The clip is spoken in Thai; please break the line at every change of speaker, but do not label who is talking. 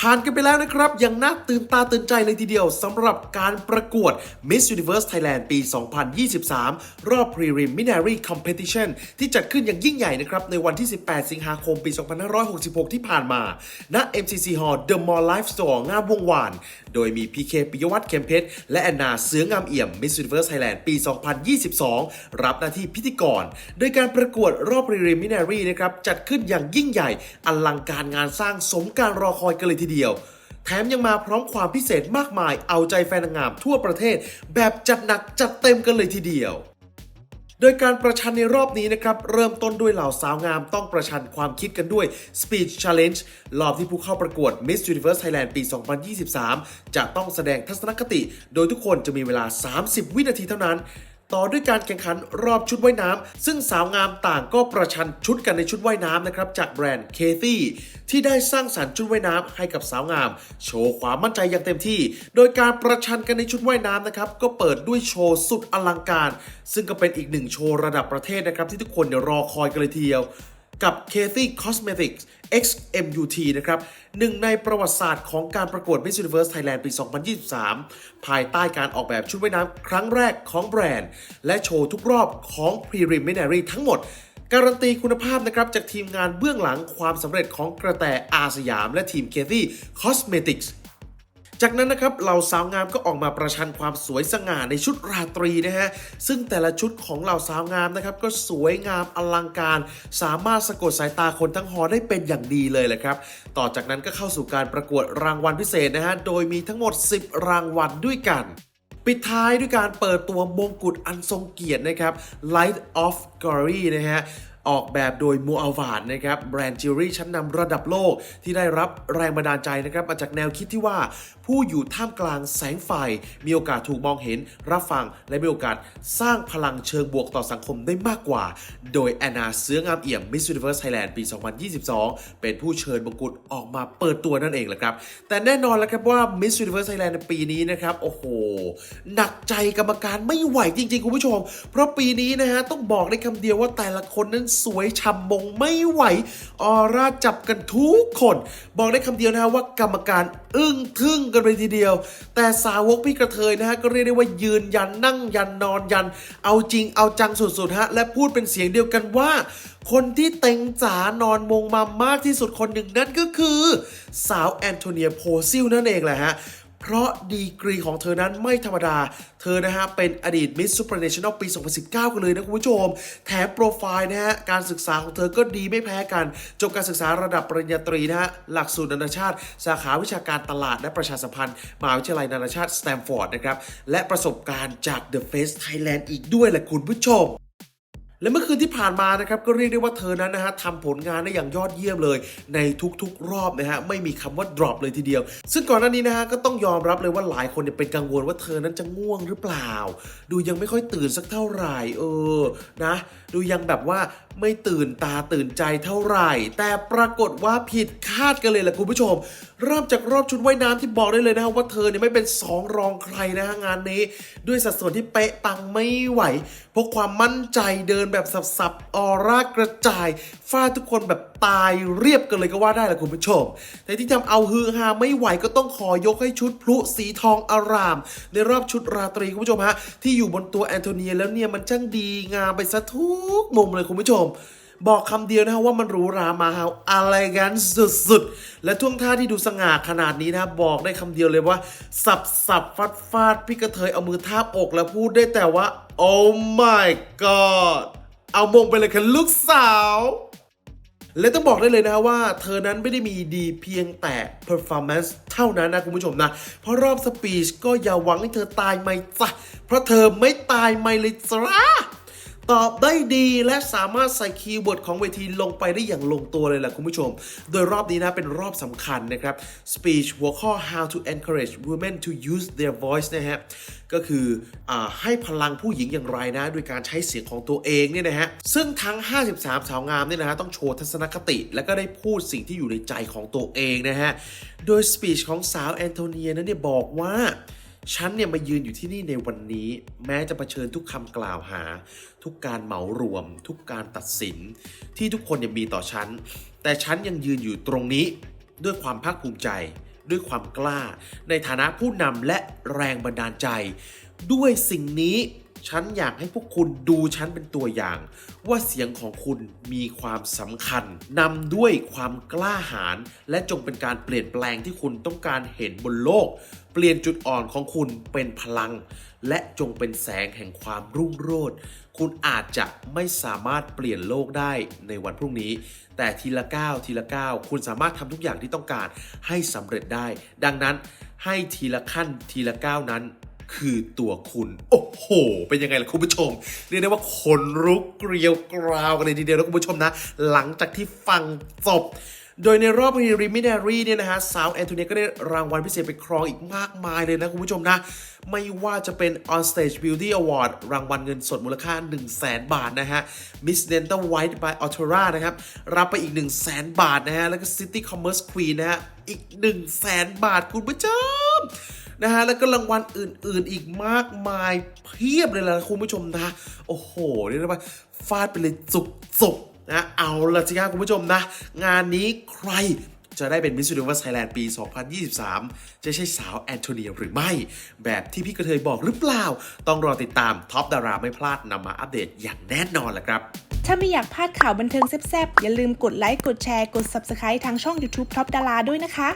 ผ่านกันไปแล้วนะครับ ยังน่าตื่นตาตื่นใจเลยทีเดียวสำหรับการประกวด Miss Universe Thailand ปี 2023 รอบ Preliminary Competition ที่จัดขึ้นอย่างยิ่งใหญ่นะครับ ในวันที่ 18 สิงหาคม ปี 2566 ที่ผ่านมา ณ MCC Hall The Mall Live Store งามวงวาน โดยมีพีเคปิยวัฒน์เข็มเพชร และแอนนาเสืองามเอี่ยม Miss Universe Thailand ปี 2022 รับหน้าที่พิธีกร โดยการประกวดรอบ Preliminary นะครับ จัดขึ้นอย่างยิ่งใหญ่ อลังการงานสร้างสมการรอคอยกันเลยทีเดียวแถมยังมาพร้อมความพิเศษมากมาย เอาใจแฟนนางงามทั่วประเทศ แบบจัดหนักจัดเต็มกันเลยทีเดียว โดยการประชันในรอบนี้นะครับ เริ่มต้นด้วยเหล่าสาวงามต้องประชันความคิดกันด้วย Speech Challenge รอบที่ผู้เข้าประกวด Miss Universe Thailand ปี 2023 จะต้องแสดงทัศนคติ โดยทุกคนจะมีเวลา 30 วินาทีเท่านั้น ต่อด้วยการแข่งขันรอบชุดว่ายน้ำซึ่งสาวงามต่างก็ประชันชุดกันในชุดว่ายน้ำนะครับจากแบรนด์เคที่ที่ได้สร้างสรรค์ชุดว่ายน้ำให้กับสาวงาม โชว์ความมั่นใจอย่างเต็มที่ โดยการประชันกันในชุดว่ายน้ำนะครับก็เปิดด้วยโชว์สุดอลังการ ซึ่งก็เป็นอีกหนึ่งโชว์ระดับประเทศนะครับที่ทุกคนเดี๋ยรอคอยกันเลยทีเดียว กับ Kathy Cosmetics X MUT นะครับหนึ่งในประวัติศาสตร์ของการประกวด Miss Universe Thailand ปี 2023 ภายใต้การออกแบบชุดว่ายน้ำครั้งแรกของแบรนด์ และโชว์ทุกรอบของ Preliminary ทั้งหมด การันตีคุณภาพนะครับ จากทีมงานเบื้องหลังความสำเร็จของกระแตอาสยาม และทีม Kathy Cosmetics จากนั้นนะครับเหล่าสาวงามก็ออกมาประชันความสวยสง่าในชุดราตรีนะฮะซึ่งแต่ละชุดของเหล่าสาวงามนะครับก็สวยงามอลังการ สามารถสะกดสายตาคนทั้งหอได้เป็นอย่างดีเลยแหละครับต่อจากนั้นก็เข้าสู่การประกวดรางวัลพิเศษนะฮะโดยมีทั้งหมด 10 รางวัลด้วยกันปิดท้ายด้วยการเปิดตัวมงกุฎอันทรงเกียรตินะครับ Light of Glory นะฮะ ออกแบบโดยมูอัลวาดนะครับ แบรนด์จิวเวลรี่ชั้นนำระดับโลกที่ได้รับแรงบันดาลใจนะครับ มาจากแนวคิดที่ว่า ผู้อยู่ท่ามกลางแสงไฟ มีโอกาสถูกมองเห็น รับฟัง และมีโอกาสสร้างพลังเชิงบวกต่อสังคมได้มากกว่า โดยแอนนาเสื้องามเอี่ยม Miss Universe Thailand ปี 2022 เป็นผู้เชิญมงกุฎออกมาเปิดตัวนั่นเองแหละครับ แต่แน่นอนแล้วครับว่า Miss Universe Thailand ในปีนี้นะครับ โอ้โห หนักใจกรรมการไม่ไหวจริง ๆ คุณผู้ชม เพราะปีนี้นะฮะต้องบอกได้คำเดียวว่าแต่ละคนนั้นสวยฉ่ำมงไม่ไหวออร่าจับกันทุกคน บอกได้คำเดียวนะฮะว่ากรรมการอึ้งทึ่งกันเลยทีเดียว แต่สาวกพี่กระเทยนะฮะก็เรียกได้ว่ายืนยันนั่งยันนอนยัน เอาจริงเอาจังสุดๆฮะและพูดเป็นเสียงเดียวกันว่า คนที่เต็งจ๋านอนมงมามากที่สุดคนหนึ่งนั่นก็คือ สาวแอนโทเนียโพซิลนั่นเองแหละฮะ เพราะดีกรีของเธอนั้นไม่ธรรมดา เธอนะฮะ เป็นอดีตมิสซูเปอร์เนชั่นแนลปี 2019 กันเลยนะคุณผู้ชม แถมโปรไฟล์นะฮะ การศึกษาของเธอก็ดีไม่แพ้กัน จบการศึกษาระดับปริญญาตรีนะฮะ หลักสูตรนานาชาติ สาขาวิชาการตลาดและประชาสัมพันธ์มหาวิทยาลัยนานาชาติสแตมฟอร์ดนะครับ และประสบการณ์จาก The Face Thailand อีกด้วยแหละคุณผู้ชม และเมื่อคืนที่ผ่านมานะครับก็เรียกได้ว่าเธอนั้นนะฮะทำผลงานได้อย่างยอดเยี่ยมเลย ในทุกๆ รอบนะฮะไม่มีคำว่า drop เลยทีเดียว ซึ่งก่อนหน้านี้นะฮะก็ต้องยอมรับเลยว่าหลายคนเนี่ยเป็นกังวลว่าเธอนั้นจะง่วงหรือเปล่า ดูยังไม่ค่อยตื่นสักเท่าไหร่เออนะ ดูยังแบบว่า ไม่ตื่นตาตื่นใจเท่าไหร่ แต่ปรากฏว่าผิดคาดกันเลยแหละคุณผู้ชม เริ่มจากรอบชุดว่ายน้ำที่บอกได้เลยนะว่าเธอเนี่ยไม่เป็นสองรองใครนะฮะงานนี้ ด้วยสัดส่วนที่เป๊ะปังไม่ไหวเพราะความมั่นใจเดินแบบสับๆออร่ากระจายฟาดทุกคนแบบตายเรียบกันเลยก็ว่าได้แหละคุณผู้ชม แต่ที่ทำเอาฮือฮาไม่ไหวก็ต้องขอยกให้ชุดพลุสีทองอาราม ในรอบชุดราตรีคุณผู้ชมฮะ ที่อยู่บนตัวแอนโทเนียแล้วเนี่ยมันช่างดีงามไปซะทุกมุมเลยคุณผู้ชมบอกคำเดียวนะฮะว่ามันหรูหรามาฮาอะไรกันสุดๆ และท่วงท่าที่ดูสง่าขนาดนี้นะบอกได้คำเดียวเลยว่า สับสับฟัดฟาดพี่กระเทยเอามือทาบอกแล้วพูดได้แต่ว่า oh my god เอามงไปเลยค่ะลูกสาว และต้องบอกได้เลยนะว่าเธอนั้นไม่ได้มีดีเพียงแต่ performance เท่านั้นนะคุณผู้ชมนะ เพราะรอบสปีชก็อย่าหวังให้เธอตายไม่จ้ะเพราะเธอไม่ตายไม่เลยจ้า ตอบได้ดีและสามารถใส่คีย์เวิร์ดของเวทีลงไปได้อย่างลงตัวเลยแหละคุณผู้ชม โดยรอบนี้นะเป็นรอบสำคัญนะครับ speech หัวข้อ how to encourage women to use their voice นะฮะ ก็คืออให้พลังผู้หญิงอย่างไรนะ ด้วยการใช้เสียงของตัวเองเนี่ยนะฮะ ซึ่งทั้ง 53 สาวงามเนี่ยนะฮะ ต้องโชว์ทัศนคติ และก็ได้พูดสิ่งที่อยู่ในใจของตัวเองนะฮะ โดย speech ของสาวแอนโทเนียนั้นเนี่ยบอกว่า ฉันเนี่ยมายืนอยู่ที่นี่ในวันนี้ แม้จะเผชิญทุกคำกล่าวหา ทุกการเหมารวม ทุกการตัดสิน ที่ทุกคนยังมีต่อฉัน แต่ฉันยังยืนอยู่ตรงนี้ด้วยความภาคภูมิใจ ด้วยความกล้า ในฐานะผู้นำและแรงบันดาลใจ ด้วยสิ่งนี้ ฉันอยากให้พวกคุณดูฉันเป็นตัวอย่าง ว่าเสียงของคุณมีความสำคัญนำด้วยความกล้าหาญและจงเป็นการเปลี่ยนแปลงที่คุณต้องการเห็นบนโลก เปลี่ยนจุดอ่อนของคุณเป็นพลัง และจงเป็นแสงแห่งความรุ่งโรจน์คุณอาจจะไม่สามารถเปลี่ยนโลกได้ในวันพรุ่งนี้ แต่ทีละก้าวทีละก้าวคุณสามารถทำทุกอย่างที่ต้องการให้สำเร็จได้ ดังนั้นให้ทีละขั้นทีละก้าวนั้น คือตัวคุณ โอ้โห เป็นยังไงล่ะคุณผู้ชม เรียกได้ว่าขนลุกเกลียวกราวกันเลยทีเดียวนะคุณผู้ชมนะ หลังจากที่ฟังจบโดยในรอบ preliminary เนี่ยนะฮะสาวแอนโทเนียก็ได้รางวัลพิเศษไปครองอีกมากมายเลยนะคุณผู้ชมนะ ไม่ว่าจะเป็น On Stage Beauty Award รางวัลเงินสดมูลค่า 1 0 0 0 0แบาทนะฮะ Miss Dental White by Autora นะครับ รับไปอีก 1 0 0 0 0 0 บาทนะฮะ แล้วก็ City Commerce Queen นะฮะ อีก 1 0 0 0 0 0 บาทคุณผู้ชม นะฮะแล้วก็รางวัลอื่น ๆ อีกมากมายเพียบเลยล่ะคุณผู้ชมนะโอ้โหเรียกได้ว่าฟาดไปเลยจุกๆนะเอาละสิครับคุณผู้ชมนะ งานนี้ใครจะได้เป็น Miss Universe Thailand ปี 2023 จะใช่สาวแอนโทเนียหรือไม่ แบบที่พี่กระเทยบอกหรือเปล่า ต้องรอติดตามท็อปดาราไม่พลาดนำมาอัปเดตอย่างแน่นอนแหละครับ
ถ้าไม่อยากพลาดข่าวบันเทิงแซ่บๆ อย่าลืมกดไลค์ กดแชร์ กด Subscribe ทางช่อง YouTube Top ดาราด้วยนะคะ